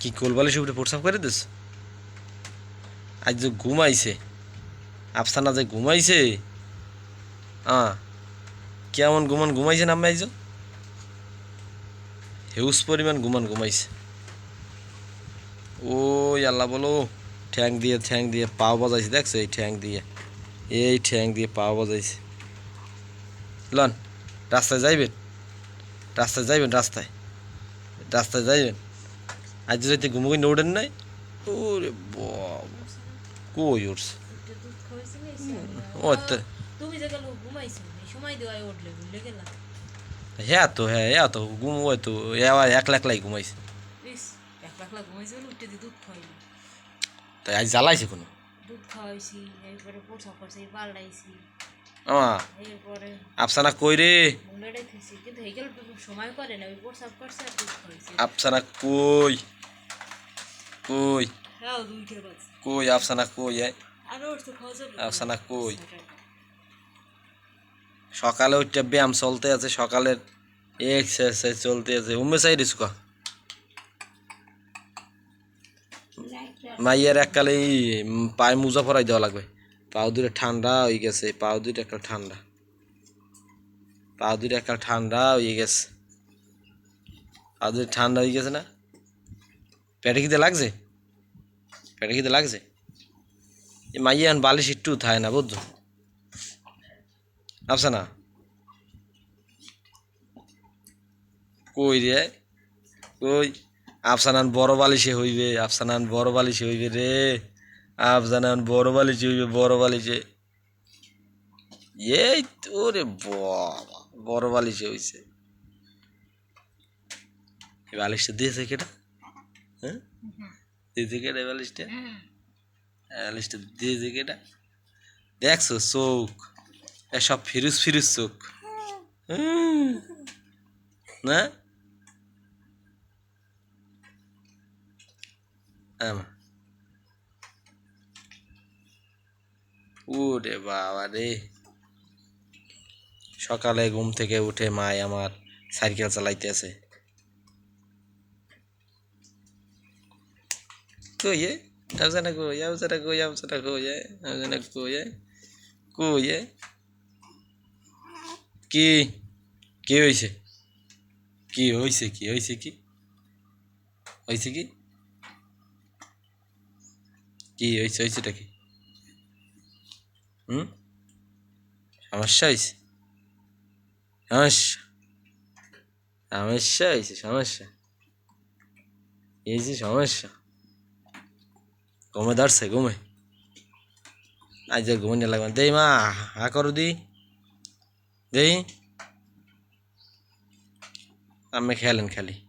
কি কোলবালিশ উপরে প্রসাব করে দিস? আজ যে ঘুমাইছে, আফসানা যে ঘুমাইছে আ কেমন ঘুমান ঘুমাইছে না আইজ হেউস পরিমাণ ঘুমান ঘুমাইছে। ও আল্লাহ বলো, ঠ্যাং দিয়ে ঠ্যাং দিয়ে পাও বাজাইছে, দেখছ এই ঠ্যাং দিয়ে? এই ঠ্যাং দিয়ে পাও বাজাইছে। লন, রাস্তায় যাইবেন? রাস্তায় যাইবেন, রাস্তায়? রাস্তায় যাইবেন? আজ রাতে ঘুমো কিন্তু ওঠেন নাই? ওরে বাবা। কই উঠছে? হ্যাঁ তো হ্যাঁ হ্যাঁ তো ঘুম ওই তো এক লাখ লাই ঘুমাইছে। তাই আজ জ্বালাইছে কোনো? আফসানা কই রে? সময় করে না ওই পোশাক করছে আর দুধ খাওয়াইছি আফসানা কই? কই? হ্যাঁ কই আফসানা কই আফসানা কই? সকালে ওইটা ব্যায়াম চলতে আছে সকালের এক্সারসাইজ চলতে আছে। উমে চাই রিস্ক মাইয়ের এককালে পায়ে মোজা পরাই দেওয়া লাগবে। পাও দুটো ঠান্ডা হয়ে গেছে পাও দুটো একটা ঠান্ডা। পাও দুটো একটা ঠান্ডা হয়ে গেছে। পাও দুটো ঠান্ডা হয়ে গেছে না? পেটে খিদে লাগছে? পেটে খিদে লাগছে? এই মাইয়া এখন বালিশ একটু থায় না, বুঝছ? আফসানা কই রে? কই? আফসানান বড় বালিশে হইবে, আফসানান বড় বালিশে হইবে রে। আফসানান বড় বালিশে হইবে, বড় বালিশে। এই তো রে বাবা, বড় বালিশে হইছে। এই বালিশটা দিয়েছে কেটা হ্যাঁ? দিয়েছে কেটা এই বালিশটা বালিশটা দিয়েছে কেটা দেখছ চোখ। এসব ফিরুস ফিরুস চোখ। না? ওরে বাবা রে। সকালে ঘুম থেকে উঠে মায় আমার সাইকেল চালাইতেছে। কই আবজানা কই আবজানা কই এ আবজানা কই এ কই এ কি কি হয়েছে কি হয়েছে কি হয়েছে কি হয়েছে কি কি হয়েছে হয়েছেটা কি হুম সমস্যা হয়েছে সমস্যা সমস্যা হয়েছে সমস্যা যে সমস্যা ঘুমে দাঁড়ছে ঘুমে। আজ আর ঘুমে লাগবে দেই মা, হা করো দি। দেই। আমি খেলেন খালি।